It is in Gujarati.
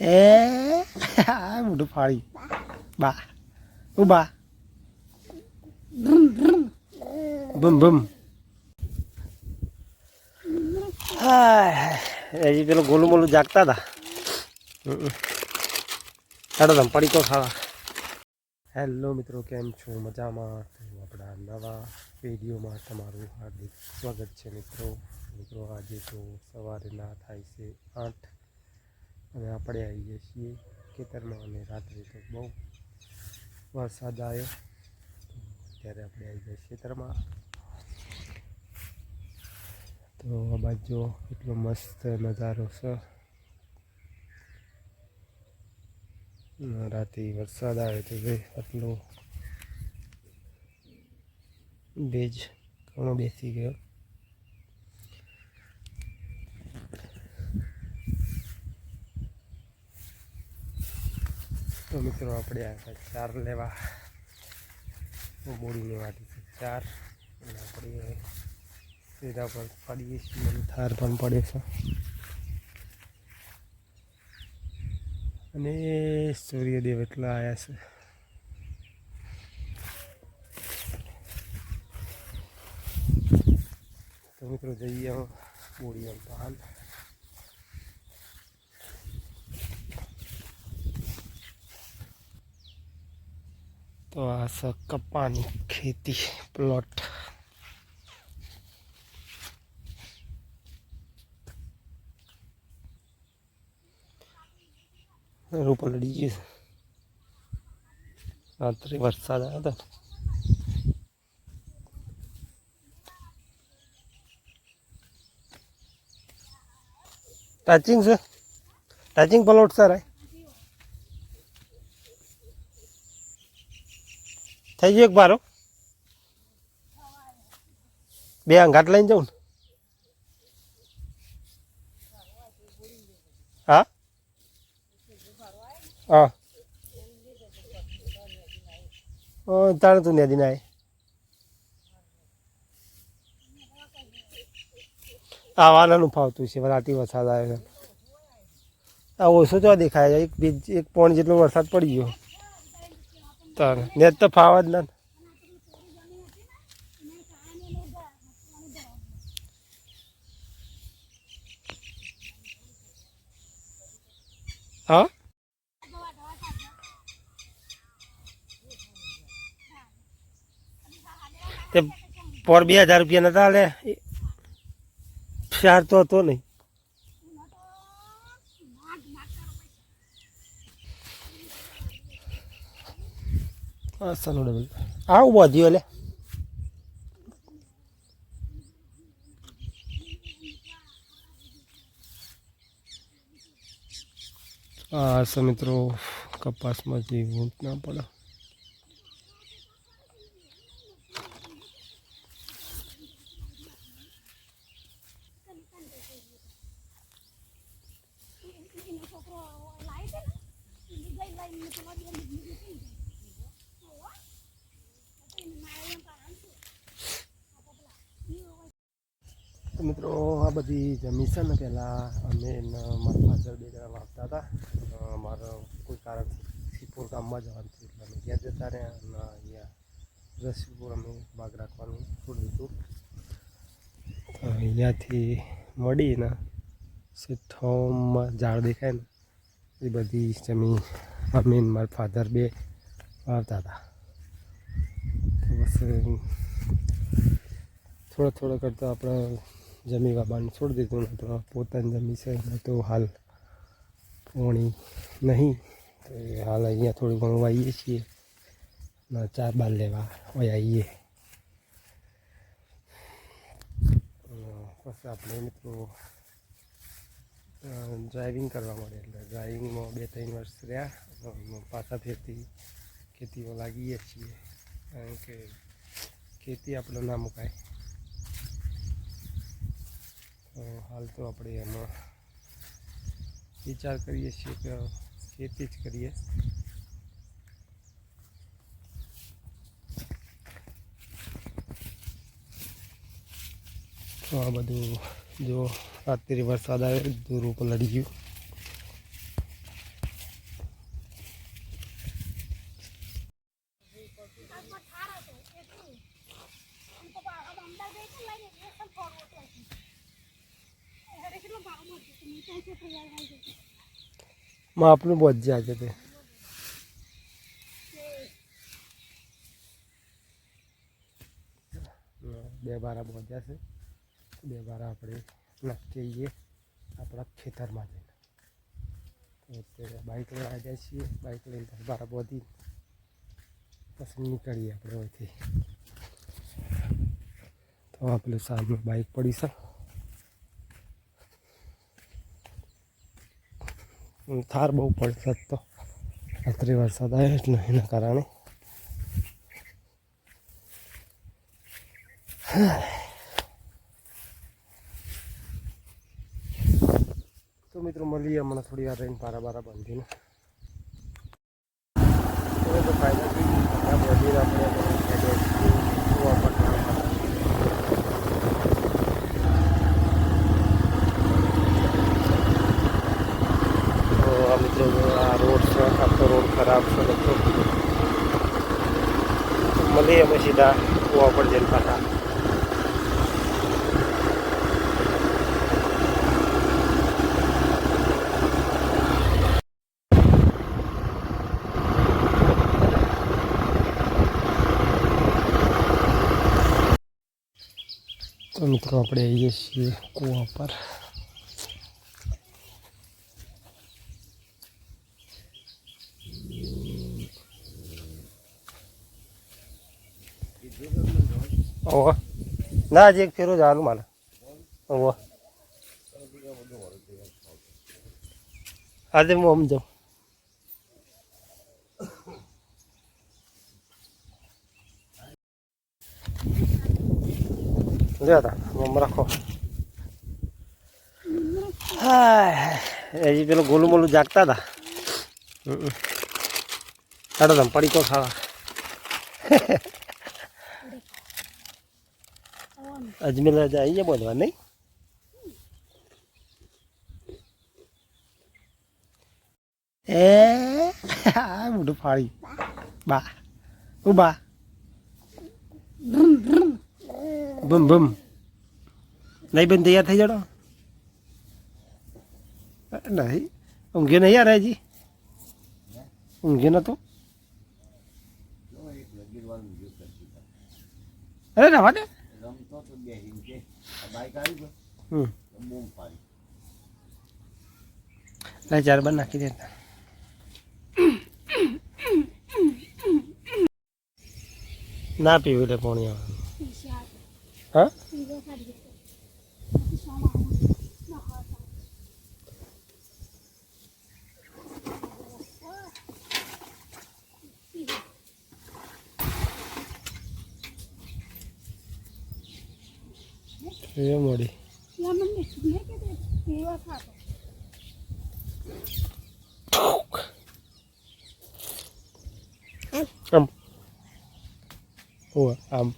એ મોઢું ફાડી. બા. ઊભા. બમ બમ હા હજી પેલું ગોલું મોલું જાગતા હતા ચાલો તમે પડી કહો ખાવા. હેલો મિત્રો કેમ છો? મજામાં? આપણા નવા વિડીયોમાં તમારું હાર્દિક સ્વાગત છે મિત્રો. મિત્રો આજે તો સવારે ના થાય છે આઠ અને આપણે આવીએ છીએ ખેતરમાં અને રાત્રે તો બહુ વરસાદ આવ્યો. ત્યારે આપણે આવી જઈએ ખેતરમાં. તો આ બાજુ એટલો મસ્ત નજારો છે. રાતે વરસાદ આવ્યો તો ભાઈ આટલો ભેજ ઘણો બેસી ગયો. તો મિત્રો આપણે આવ્યા ચાર લેવા બોડીને લેવાથી છે. ચાર. અને આપણે સીધા પર પડીએ છીએ થાર પણ પડે છે. અને સૂર્યદેવ એટલા આવ્યા છે. તો મિત્રો જઈએ બોડી પાન તો આ છે કપાની ખેતી પ્લોટ રૂપ લડી ગયું રાત્રે વરસાદ આવ્યો હતો ટચિંગ છે? ટચિંગ પ્લોટ સર થઈ ગયો એક બારો બે અંગાટ લઈને જાઉં ને. હા? હા. તાણે તું નદી ના આવવાનું ફાવતું છે, રાતી વરસાદ આવે છે. આ ઓછો તો દેખાય એક બે એક પોણ જેટલો વરસાદ પડી ગયો. તારે. નેટ તો ફાવ જ ના. હા? તે પર બે હજાર રૂપિયા નતા લે. ચાર તો હતો નહીં. સનો ડબલ આ ઊભો થયો લે. હા સ મિત્રો કપાસમાં જે ઊંટ ના પડે. મિત્રો, આ બધી જમી ને પહેલાં અમે મારા ફાધર બે જણા વાપતા હતા. મારો કોઈ કારણ સિપોર ગામમાં જવાનું થયું એટલે અમે ત્યાં જતા રહ્યા અને અહીંયા રસીપુર અમે ભાગ રાખવાનું છોડી દીધું અહીંયાથી મળીને સિથોમાં ઝાડ દેખાય ને, એ બધી જમીન અમે મારા ફાધર બે વાવતા હતા. બસ થોડા થોડા કરતાં આપણે જમી બાબાને છોડી દીધું ને પોતાની જમી છે તો હાલ પોણી નહીં. તો એ હાલ અહીંયા થોડું ઘણું આવીએ છીએ. ના ચાર બાર લેવા હોય આવીએ બસ આપણે મિત્રો ડ્રાઇવિંગ કરવા મળે એટલે ડ્રાઇવિંગમાં બે ત્રણ વર્ષ રહ્યા પાછા ફેરતી ખેતીમાં લાગીએ છીએ. કારણ કે ખેતી આપણે ના મુકાય. તો હાલ તો આપણે એમાં વિચાર કરીએ છીએ કે ખેતી જ કરીએ. તો આ બધું જો રાત્રે વરસાદ આવે દૂર ઉપર લડી ગયું. માં આપણું બહુ જ આજે તે. બે બારા બહુ છે. બે બારા આપણે નાખીએ આપણા ખેતરમાં જઈને. અત્યારે બાઇક લઈને આવી જાય છીએ. બાઇક લઈને દસ બારા બોધી. પછી નીકળીએ આપણે અહીંથી. તો આ પેલું સામે બાઇક પડી છે. થાર બહુ પડશે તો. રાત્રે વરસાદ આવ્યો નહીં, એના કારણે. તો મિત્રો, મળીએ હમણાં થોડી વાર રહીને પારા બારા બાંધીને. તો ફાયદા આપણે હેડે કૂવા પર કામ કરે. તો આ મિત્રો જો આ રોડ છે આખો રોડ ખરાબ છે બધો મળીએ અમે સીધા કૂવા પર જઈને પાછા તો મિત્રો આપણે આવીએ છીએ કૂવા પર ઓહો. ના, હજી એક ફેરો જવાનું મારે. ઓહો. આજે હું આમ જાઉં આમ રાખો. હાય હજી પેલું ગોલું મોલું જાગતા હતા હમ. ચાલો તમે પડીકો ખાવા. અજમેર રાજા અહીંયા બોલવા, નહીં? એ મોઢું ફાળી બા. ઉ બા. બમ બમ નહીં બેન તૈયાર થઈ જડો નહીં. ઊંઘે નહીં યાર હજી ઊંઘે નતો અરે, રવા દે. રમતો તો કે આ બાઈક આવી ગયો. હમ. બૂમ પાડી. ના ચાર બાર નાખી દે. ના પીવું એટલે પાણી આવે. હા. એ મળી આમ. હોવે આમ.